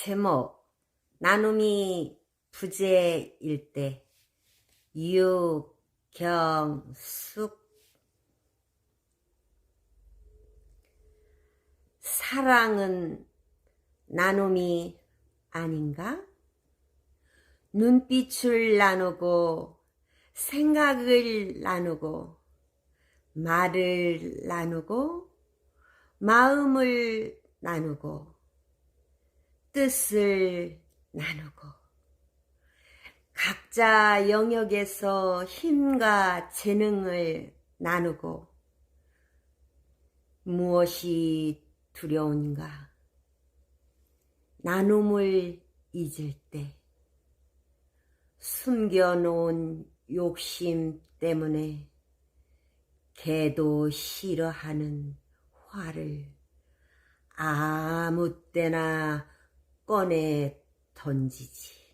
제목 나눔이 부재일 때 유경숙 사랑은 나눔이 아닌가? 눈빛을 나누고 생각을 나누고 말을 나누고 마음을 나누고 뜻을 나누고 각자 영역에서 힘과 재능을 나누고 무엇이 두려운가? 나눔을 잊을 때 숨겨놓은 욕심 때문에 개도 싫어하는 화를 아무 때나 꺼내 던지지.